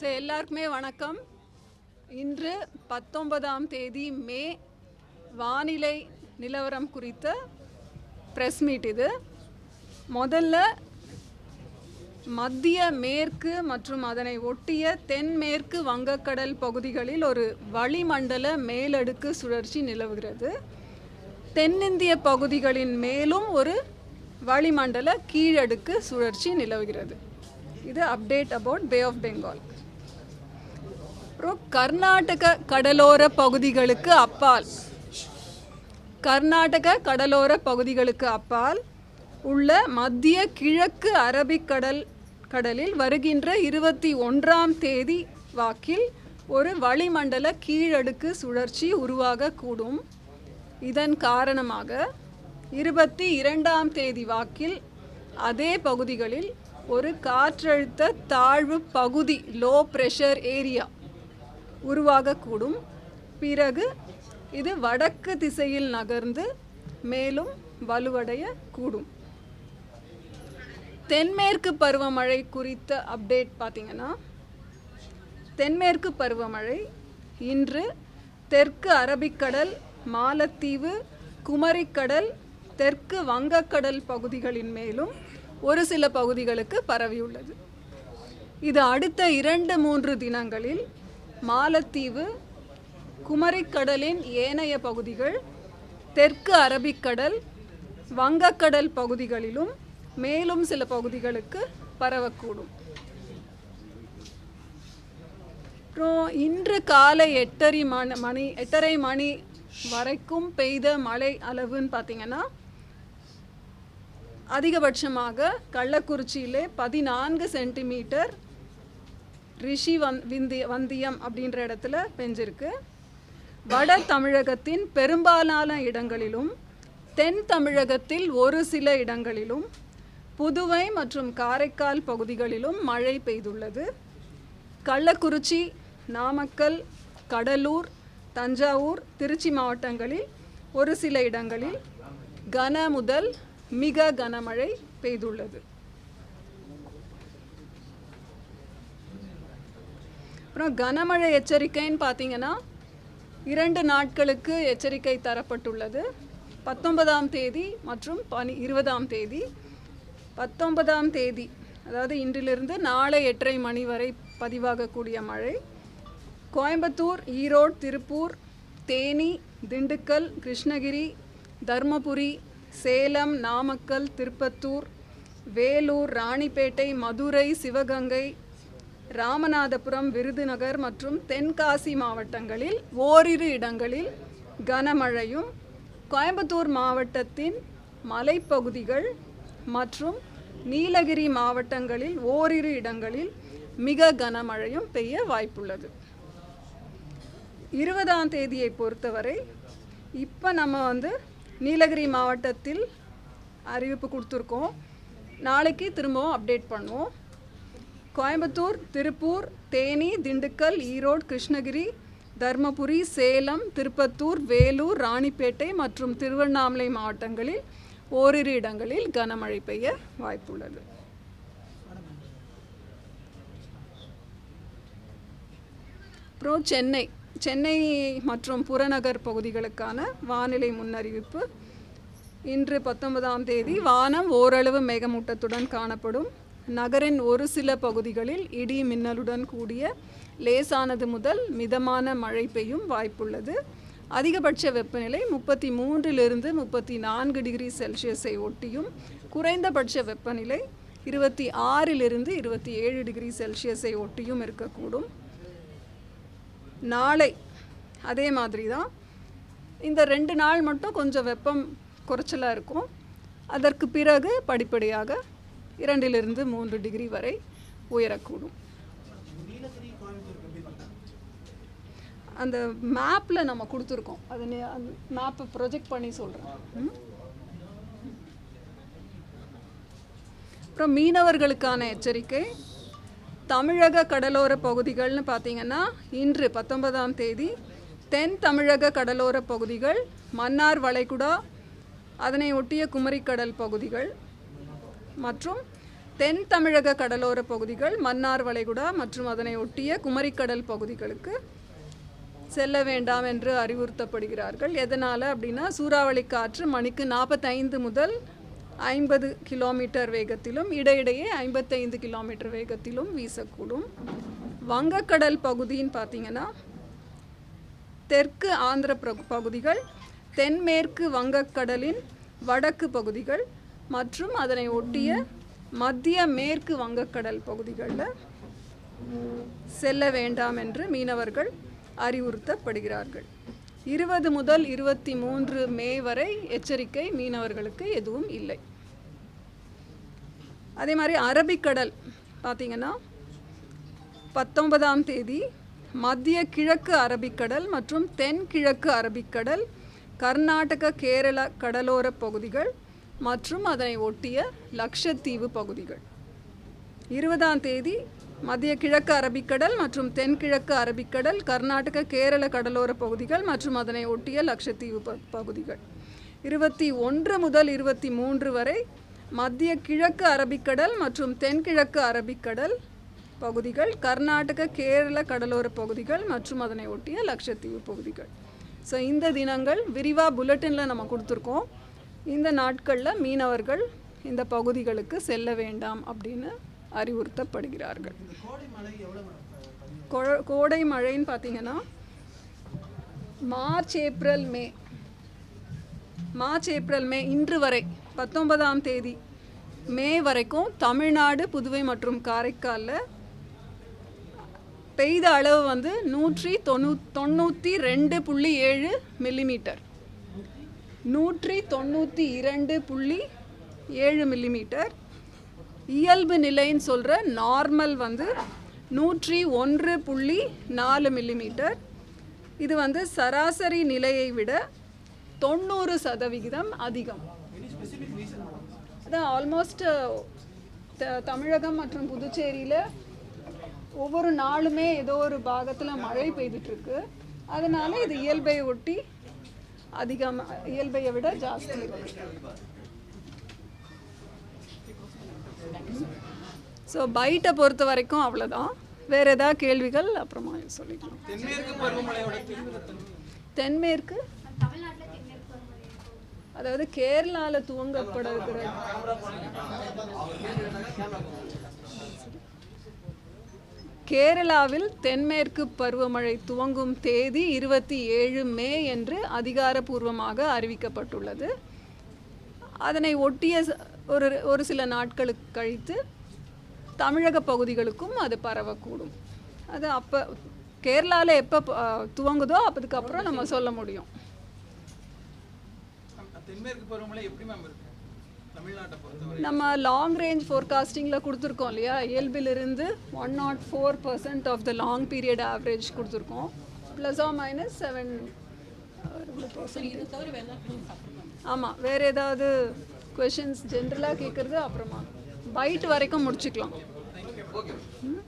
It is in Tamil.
ஸோ எல்லாருக்குமே வணக்கம். இன்று பத்தொன்பதாம் தேதி மே வானிலை நிலவரம் குறித்த ப்ரெஸ் மீட் இது. முதல்ல மத்திய மேற்கு மற்றும் அதனை ஒட்டிய தென்மேற்கு வங்கக்கடல் பகுதிகளில் ஒரு வளிமண்டல மேலடுக்கு சுழற்சி நிலவுகிறது. தென்னிந்திய பகுதிகளின் மேலும் ஒரு வளிமண்டல கீழடுக்கு சுழற்சி நிலவுகிறது. இது update about bay of Bengal அப்புறம் கர்நாடக கடலோர பகுதிகளுக்கு அப்பால். கர்நாடக கடலோர பகுதிகளுக்கு அப்பால் உள்ள மத்திய கிழக்கு அரபிக்கடல் கடலில் வருகின்ற இருபத்தி ஒன்றாம் தேதி வாக்கில் ஒரு வளிமண்டல கீழடுக்கு சுழற்சி உருவாகக்கூடும். இதன் காரணமாக இருபத்தி இரண்டாம் தேதி வாக்கில் அதே பகுதிகளில் ஒரு காற்றழுத்த தாழ்வு பகுதி லோ ப்ரெஷர் ஏரியா உருவாகக்கூடும். பிறகு இது வடக்கு திசையில் நகர்ந்து மேலும் வலுவடைய கூடும் தென்மேற்கு பருவமழை குறித்த அப்டேட் பார்த்தீங்கன்னா தென்மேற்கு பருவமழை இன்று தெற்கு அரபிக்கடல் மாலத்தீவு குமரிக்கடல் தெற்கு வங்கக்கடல் பகுதிகளின் மேலும் ஒரு சில பகுதிகளுக்கு பரவியுள்ளது. இது அடுத்த இரண்டு மூன்று தினங்களில் மாலத்தீவு குமரிக்கடலின் ஏனைய பகுதிகள் தெற்கு அரபிக்கடல் வங்கக்கடல் பகுதிகளிலும் மேலும் சில பகுதிகளுக்கு பரவக்கூடும். அப்புறம் இன்று காலை எட்டரை மணி மணி எட்டரை மணி வரைக்கும் பெய்த மழை அளவுன்னு பார்த்தீங்கன்னா அதிகபட்சமாக கள்ளக்குறிச்சியிலே பதினான்கு சென்டிமீட்டர் ரிஷி வந் விந்தி வந்தியம் அப்படின்ற இடத்துல பெஞ்சிருக்கு. வட தமிழகத்தின் பெரும்பாலான இடங்களிலும் தென் தமிழகத்தில் ஒரு சில இடங்களிலும் புதுவை மற்றும் காரைக்கால் பகுதிகளிலும் மழை பெய்துள்ளது. கள்ளக்குறிச்சி நாமக்கல் கடலூர் தஞ்சாவூர் திருச்சி மாவட்டங்களில் ஒரு சில இடங்களில் கன முதல் மிக கனமழை பெய்துள்ளது. அப்புறம் கனமழை எச்சரிக்கைன்னு பார்த்தீங்கன்னா இரண்டு நாட்களுக்கு எச்சரிக்கை தரப்பட்டுள்ளது. பத்தொன்பதாம் தேதி மற்றும் பனி இருபதாம் தேதி. பத்தொன்பதாம் தேதி அதாவது இன்றிலிருந்து நாளை எட்டரை மணி வரை பதிவாகக்கூடிய மழை. கோயம்புத்தூர் ஈரோடு திருப்பூர் தேனி திண்டுக்கல் கிருஷ்ணகிரி தர்மபுரி சேலம் நாமக்கல் திருப்பத்தூர் வேலூர் ராணிப்பேட்டை மதுரை சிவகங்கை ராமநாதபுரம் விருதுநகர் மற்றும் தென்காசி மாவட்டங்களில் ஓரிரு இடங்களில் கனமழையும் கோயம்புத்தூர் மாவட்டத்தின் மலைப்பகுதிகள் மற்றும் நீலகிரி மாவட்டங்களில் ஓரிரு இடங்களில் மிக கனமழையும் பெய்ய வாய்ப்புள்ளது. இருபதாம் தேதியை பொறுத்தவரை இப்போ நம்ம வந்து நீலகிரி மாவட்டத்தில் அறிவிப்பு கொடுத்துருக்கோம். நாளைக்கு திரும்பவும் அப்டேட் பண்ணுவோம். கோயம்புத்தூர் திருப்பூர் தேனி திண்டுக்கல் ஈரோடு கிருஷ்ணகிரி தர்மபுரி சேலம் திருப்பத்தூர் வேலூர் ராணிப்பேட்டை மற்றும் திருவண்ணாமலை மாவட்டங்களில் ஓரிரு இடங்களில் கனமழை பெய்ய வாய்ப்புள்ளது. அப்புறம் சென்னை. சென்னை மற்றும் புறநகர் பகுதிகளுக்கான வானிலை முன்னறிவிப்பு. இன்று பத்தொன்பதாம் தேதி வானம் ஓரளவு மேகமூட்டத்துடன் காணப்படும். நகரின் ஒரு சில பகுதிகளில் இடி மின்னலுடன் கூடிய லேசானது முதல் மிதமான மழை பெய்யும் வாய்ப்புள்ளது. அதிகபட்ச வெப்பநிலை முப்பத்தி மூன்றிலிருந்து முப்பத்தி நான்கு டிகிரி செல்சியஸை ஒட்டியும் குறைந்தபட்ச வெப்பநிலை இருபத்தி ஆறிலிருந்து இருபத்தி ஏழு டிகிரி செல்சியஸை ஒட்டியும் இருக்கக்கூடும். நாளை அதே மாதிரி தான் இந்த ரெண்டு நாள் மட்டும் கொஞ்சம் வெப்பம் குறைச்சலாக இருக்கும். அதற்கு பிறகு படிப்படியாக இரண்டிலிருந்து மூன்று டிகிரி வரை உயரக்கூடும். அந்த மேப்பில் நம்ம கொடுத்துருக்கோம். அது நே- அந்த மேப்பை ப்ரொஜெக்ட் பண்ணி சொல்கிறேன் அப்புறம் மீனவர்களுக்கான எச்சரிக்கை. தமிழக கடலோர பகுதிகள்னு பார்த்தீங்கன்னா இன்று பத்தொன்பதாம் தேதி தென் தமிழக கடலோர பகுதிகள் மன்னார் வளைகுடா அதனை ஒட்டிய குமரிக்கடல் பகுதிகள் மற்றும் தென் தமிழக கடலோர பகுதிகள் மன்னார் வளைகுடா மற்றும் அதனை ஒட்டிய குமரிக்கடல் பகுதிகளுக்கு செல்ல வேண்டாம் என்று அறிவுறுத்தப்படுகிறார்கள். எதனால் அப்படின்னா சூறாவளி காற்று மணிக்கு நாற்பத்தைந்து முதல் ஐம்பது கிலோமீட்டர் வேகத்திலும் இடையிடையே ஐம்பத்தைந்து கிலோமீட்டர் வேகத்திலும் வீசக்கூடும். வங்கக்கடல் பகுதின்னு பார்த்தீங்கன்னா தெற்கு ஆந்திர பகுதிகள் தென்மேற்கு வங்கக்கடலின் வடக்கு பகுதிகள் மற்றும் அதனை ஒட்டிய மத்திய மேற்கு வங்கக்கடல் பகுதிகளில் செல்ல வேண்டாம் என்று மீனவர்கள் அறிவுறுத்தப்படுகிறார்கள். இருபது முதல் இருபத்தி மூன்று மே வரை எச்சரிக்கை மீனவர்களுக்கு எதுவும் இல்லை. அதே மாதிரி அரபிக்கடல் பார்த்தீங்கன்னா பத்தொன்பதாம் தேதி மத்திய கிழக்கு அரபிக்கடல் மற்றும் தென்கிழக்கு அரபிக்கடல் கர்நாடக கேரள கடலோர பகுதிகள் மற்றும் அதனை ஒட்டிய லக்ஷத்தீவு பகுதிகள். இருபதாம் தேதி மத்திய கிழக்கு அரபிக்கடல் மற்றும் தென்கிழக்கு அரபிக்கடல் கர்நாடக கேரள கடலோர பகுதிகள் மற்றும் அதனை ஒட்டிய லக்ஷத்தீவு ப- பகுதிகள். இருபத்தி ஒன்று முதல் இருபத்தி மூன்று வரை மத்திய கிழக்கு அரபிக்கடல் மற்றும் தென்கிழக்கு அரபிக்கடல் பகுதிகள் கர்நாடக கேரள கடலோர பகுதிகள் மற்றும் அதனை ஒட்டிய லட்சத்தீவு பகுதிகள். ஸோ இந்த தினங்கள் விரிவாக புல்லட்டினில் நம்ம கொடுத்துருக்கோம். இந்த நாட்களில் மீனவர்கள் இந்த பகுதிகளுக்கு செல்ல வேண்டாம் அப்படின்னு அறிவுறுத்தப்படுகிறார்கள். கோடை மழைன்னு பார்த்தீங்கன்னா March April May. March April May இன்று வரை பத்தொன்பதாம் தேதி மே வரைக்கும் தமிழ்நாடு புதுவை மற்றும் காரைக்காலில் பெய்த அளவு வந்து நூற்றி தொண்ணூ தொண்ணூற்றி ரெண்டு புள்ளி ஏழு மில்லிமீட்டர். நூற்றி தொண்ணூற்றி இரண்டு புள்ளி ஏழு மில்லிமீட்டர். இயல்பு நிலைன்னு சொல்கிற நார்மல் வந்து நூற்றி ஒன்று புள்ளி நாலு மில்லிமீட்டர் இது வந்து சராசரி நிலையை விட தொண்ணூறு சதவிகிதம் அதிகம். அதான் ஆல்மோஸ்ட் தமிழகம் மற்றும் புதுச்சேரியில் ஒவ்வொரு நாளுமே ஏதோ ஒரு பாகத்தில் மழை பெய்துட்ருக்கு. அதனால இது இயல்பை ஒட்டி அதிகம் இயல்பையை விட ஜாஸ்தி இருக்கு. ஸோ பைட்டை பொறுத்த வரைக்கும் அவ்வளோதான் வேற ஏதாவது கேள்விகள் அப்புறமா சொல்லிக்கலாம். தென்மேற்கு அதாவது கேரளால துவங்கப்பட இருக்கிற கேரளாவில் தென்மேற்கு பருவமழை துவங்கும் தேதி இருபத்தி ஏழு மே என்று அதிகாரப்பூர்வமாக அறிவிக்கப்பட்டுள்ளது. அதனை ஒட்டிய ஒரு ஒரு சில நாட்களுக்கு கழித்து தமிழக பகுதிகளுக்கும் அது பரவக்கூடும். அது அப்போ கேரளாவில் எப்போ துவங்குதோ அதுக்கப்புறம் நம்ம சொல்ல முடியும். தென்மேற்கு பருவமழை எப்படி மேம் இருக்கு? தமிழ்நாட்டை பொறுத்தவரை நம்ம லாங் ரேஞ்ச் ஃபோர்காஸ்டிங்கில் கொடுத்துருக்கோம் இல்லையா? இயல்பிலிருந்து one not four percent of the long period average கொடுத்துருக்கோம். ப்ளஸ் ஆ மைனஸ் செவன் ஆமாம் வேறு ஏதாவது கொஷின்ஸ் ஜென்ரலாக கேட்குறது அப்புறமா. பைட் வரைக்கும் முடிச்சுக்கலாம். ம்?